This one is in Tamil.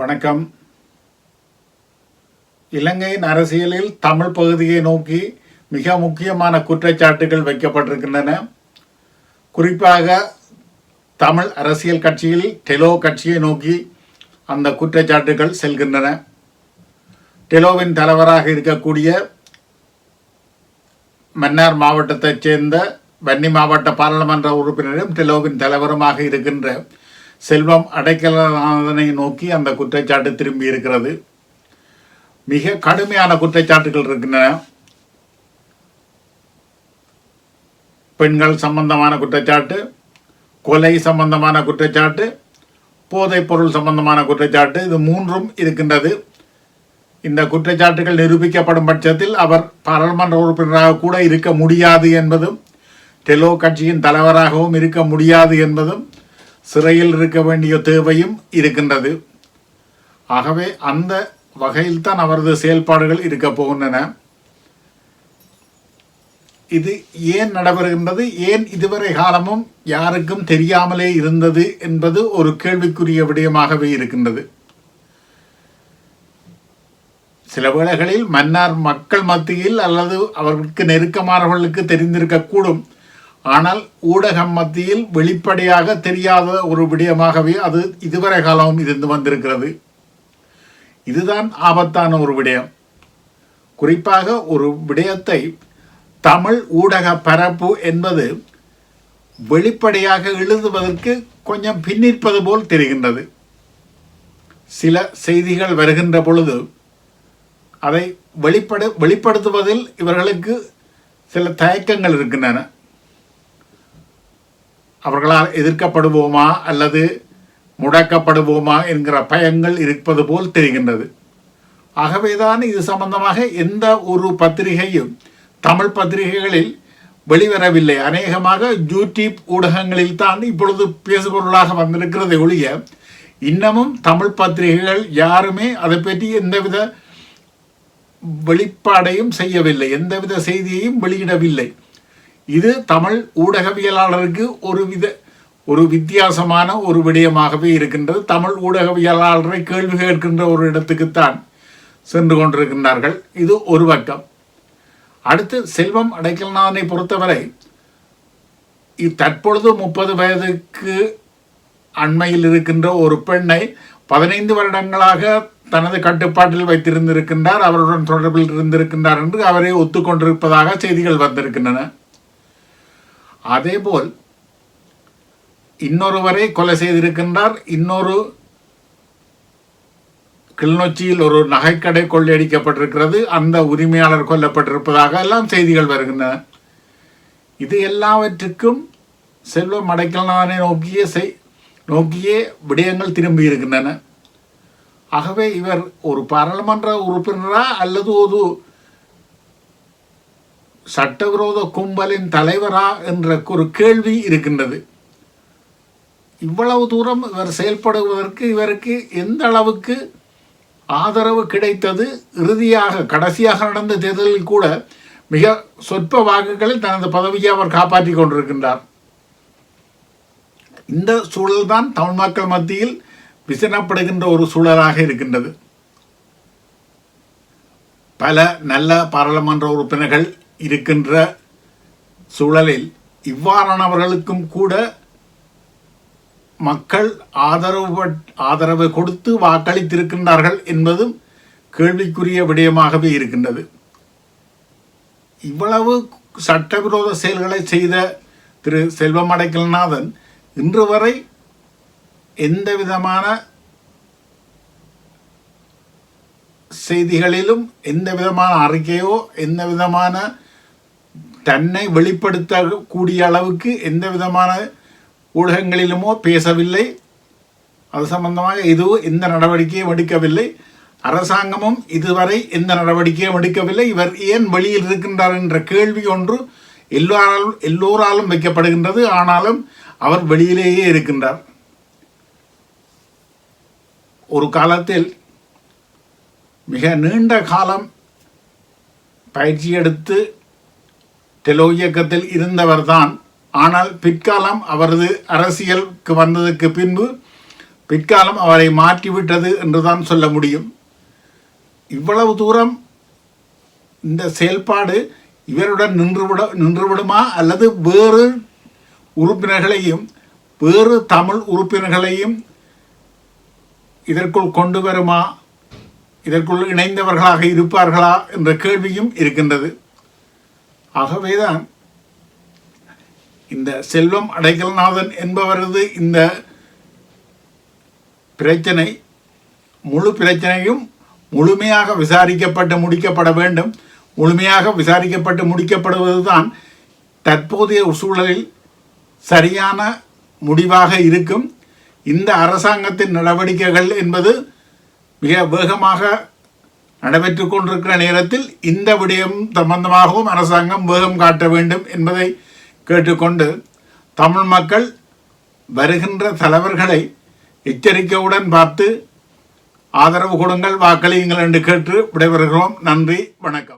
வணக்கம். இலங்கையின் அரசியலில் தமிழ் பகுதியை நோக்கி மிக முக்கியமான குற்றச்சாட்டுகள் வைக்கப்பட்டிருக்கின்றன. குறிப்பாக தமிழ் அரசியல் கட்சியில் டெலோ கட்சியை நோக்கி அந்த குற்றச்சாட்டுகள் செல்கின்றன. டெலோவின் தலைவராக இருக்கக்கூடிய மன்னார் மாவட்டத்தைச் சேர்ந்த வன்னி மாவட்ட பாராளுமன்ற உறுப்பினரும் டெலோவின் தலைவருமாக இருக்கின்ற செல்வம் அடைக்கலநாதனை நோக்கி அந்த குற்றச்சாட்டு திரும்பி இருக்கிறது. மிக கடுமையான குற்றச்சாட்டுகள் இருக்கின்றன. பெண்கள் சம்பந்தமான குற்றச்சாட்டு கொலை சம்பந்தமான குற்றச்சாட்டு போதைப் பொருள் சம்பந்தமான குற்றச்சாட்டு இது மூன்றும் இருக்கின்றது. இந்த குற்றச்சாட்டுகள் நிரூபிக்கப்படும் பட்சத்தில் அவர் பாராளுமன்ற உறுப்பினராக கூட இருக்க முடியாது என்பதும் டெலோ கட்சியின் தலைவராகவும் இருக்க முடியாது என்பதும் சிறையில் இருக்க வேண்டிய தேவையும் இருக்கின்றது. ஆகவே அந்த வகையில்தான் அவரது செயல்பாடுகள் இருக்க போகின்றன. இது ஏன் நடைபெறுகின்றது? ஏன் இதுவரை காலமும் யாருக்கும் தெரியாமலே இருந்தது என்பது ஒரு கேள்விக்குரிய விடயமாகவே இருக்கின்றது. சில வேளைகளில் மன்னார் மக்கள் மத்தியில் அல்லது அவர்களுக்கு நெருக்கமானவர்களுக்கு தெரிந்திருக்கக்கூடும். ஆனால் ஊடகம் மத்தியில் வெளிப்படையாக தெரியாத ஒரு விடயமாகவே அது இதுவரை காலமும் இருந்து வந்திருக்கிறது. இதுதான் ஆபத்தான ஒரு விடயம். குறிப்பாக ஒரு விடயத்தை தமிழ் ஊடக பரப்பு என்பது வெளிப்படையாக எழுதுவதற்கு கொஞ்சம் பின்னிற்பது போல் தெரிகின்றது. சில செய்திகள் வருகின்ற பொழுது அதை வெளிப்படு வெளிப்படுத்துவதில் இவர்களுக்கு சில தயக்கங்கள் இருக்கின்றன. அவர்களால் எதிர்க்கப்படுவோமா அல்லது முடக்கப்படுவோமா என்கிற பயங்கள் இருப்பது போல் தெரிகின்றது. ஆகவேதான் இது சம்பந்தமாக எந்த ஒரு பத்திரிகையும் தமிழ் பத்திரிகைகளில் வெளிவரவில்லை. அநேகமாக யூடியூப் ஊடகங்களில் தான் இப்பொழுது பேசுபொருளாக வந்திருக்கிறதை ஒழிய இன்னமும் தமிழ் பத்திரிகைகள் யாருமே அதை பற்றி எந்தவித வெளிப்பாடையும் செய்யவில்லை. எந்தவித செய்தியையும் வெளியிடவில்லை. இது தமிழ் ஊடகவியலாளருக்கு ஒரு வித ஒரு வித்தியாசமான ஒரு விடயமாகவே இருக்கின்றது. தமிழ் ஊடகவியலாளரை கேள்வி கேட்கின்ற ஒரு இடத்துக்குத்தான் சென்று கொண்டிருக்கின்றார்கள். இது ஒரு பக்கம் அடுத்து செல்வம் அடைக்கல்நாதனை பொறுத்தவரை தற்பொழுது முப்பது வயதுக்கு அண்மையில் இருக்கின்ற ஒரு பெண்ணை பதினைந்து வருடங்களாக தனது கட்டுப்பாட்டில் வைத்திருந்திருக்கின்றார். அவருடன் தொடர்பில் இருந்திருக்கின்றார் என்று அவரை ஒத்துக்கொண்டிருப்பதாக செய்திகள் வந்திருக்கின்றன. அதேபோல் இன்னொருவரை கொலை செய்திருக்கின்றார் இன்னொரு கிளிநொச்சியில் ஒரு நகைக்கடை கொள்ளையடிக்கப்பட்டிருக்கிறது அந்த உரிமையாளர் கொல்லப்பட்டிருப்பதாக எல்லாம் செய்திகள் வருகின்றன. இது எல்லாவற்றுக்கும் செல்வம் அடைக்கலனானை நோக்கியே செய் நோக்கியே விடயங்கள் திரும்பி இருக்கின்றன. ஆகவே இவர் ஒரு பாராளுமன்ற உறுப்பினரா அல்லது ஒரு சட்டவிரோத கும்பலின் தலைவரா என்ற ஒரு கேள்வி இருக்கின்றது. இவ்வளவு தூரம் இவர் செயல்படுவதற்கு இவருக்கு எந்த அளவுக்கு ஆதரவு கிடைத்தது? இறுதியாக கடைசியாக நடந்த தேர்தலில் கூட மிக சொற்ப வாக்குகளில் தனது பதவியை அவர் காப்பாற்றிக் கொண்டிருக்கின்றார். இந்த சூழல்தான் தமிழ் மக்கள் மத்தியில் விசனப்படுகின்ற ஒரு சூழலாக இருக்கின்றது. பல நல்ல பாராளுமன்ற உறுப்பினர்கள் இருக்கின்ற சூழலில் இவ்வாறானவர்களுக்கும் கூட மக்கள் ஆதரவு ஆதரவு கொடுத்து வாக்களித்திருக்கின்றார்கள் என்பதும் கேள்விக்குரிய விடயமாகவே இருக்கின்றது. இவ்வளவு சட்டவிரோத செயல்களை செய்த திரு செல்வம் அடைக்கல்நாதன் இன்று வரை எந்த விதமான செய்திகளிலும் எந்த விதமான அறிக்கையோ எந்த விதமான தன்னை வெளிப்படுத்தக்கூடிய அளவுக்கு எந்த விதமான ஊடகங்களிலுமோ பேசவில்லை. அது சம்பந்தமாக எதுவும் எந்த நடவடிக்கையும் எடுக்கவில்லை. அரசாங்கமும் இதுவரை எந்த நடவடிக்கையும் எடுக்கவில்லை. இவர் ஏன் வெளியில் இருக்கின்றார் என்ற கேள்வி ஒன்று எல்லோராலும் எல்லோராலும் வைக்கப்படுகின்றது. ஆனாலும் அவர் வெளியிலேயே இருக்கின்றார். ஒரு காலத்தில் மிக நீண்ட காலம் பயிற்சி எடுத்து டெலோ இயக்கத்தில் இருந்தவர்தான். ஆனால் பிற்காலம் அவரது அரசியலுக்கு வந்ததற்கு பின்பு பிற்காலம் அவரை மாற்றிவிட்டது என்றுதான் சொல்ல முடியும். இவ்வளவு தூரம் இந்த செயல்பாடு இவருடன் நின்றுவிட நின்றுவிடுமா? அல்லது வேறு உறுப்பினர்களையும் வேறு தமிழ் உறுப்பினர்களையும் இதற்குள் கொண்டு வருமா? இதற்குள் இணைந்தவர்களாக இருப்பார்களா? என்ற கேள்வியும் இருக்கின்றது. ஆகவேதான் இந்த செல்வம் அடைக்கல்நாதன் என்பவரது இந்த பிரச்சனை முழு பிரச்சனையும் முழுமையாக விசாரிக்கப்பட்டு முடிக்கப்பட வேண்டும். முழுமையாக விசாரிக்கப்பட்டு முடிக்கப்படுவதுதான் தற்போதைய சூழலில் சரியான முடிவாக இருக்கும். இந்த அரசாங்கத்தின் நடவடிக்கைகள் என்பது மிக வேகமாக நடைபெற்று கொண்டிருக்கிற நேரத்தில் இந்த விடயம் சம்பந்தமாகவும் அரசாங்கம் வேகம் காட்ட வேண்டும் என்பதை கேட்டுக்கொண்டு தமிழ் மக்கள் வருகின்ற தலைவர்களை எச்சரிக்கையுடன் பார்த்து ஆதரவு கொடுங்கள் வாக்களியுங்கள் என்று கேட்டு விடைபெறுகிறோம். நன்றி வணக்கம்.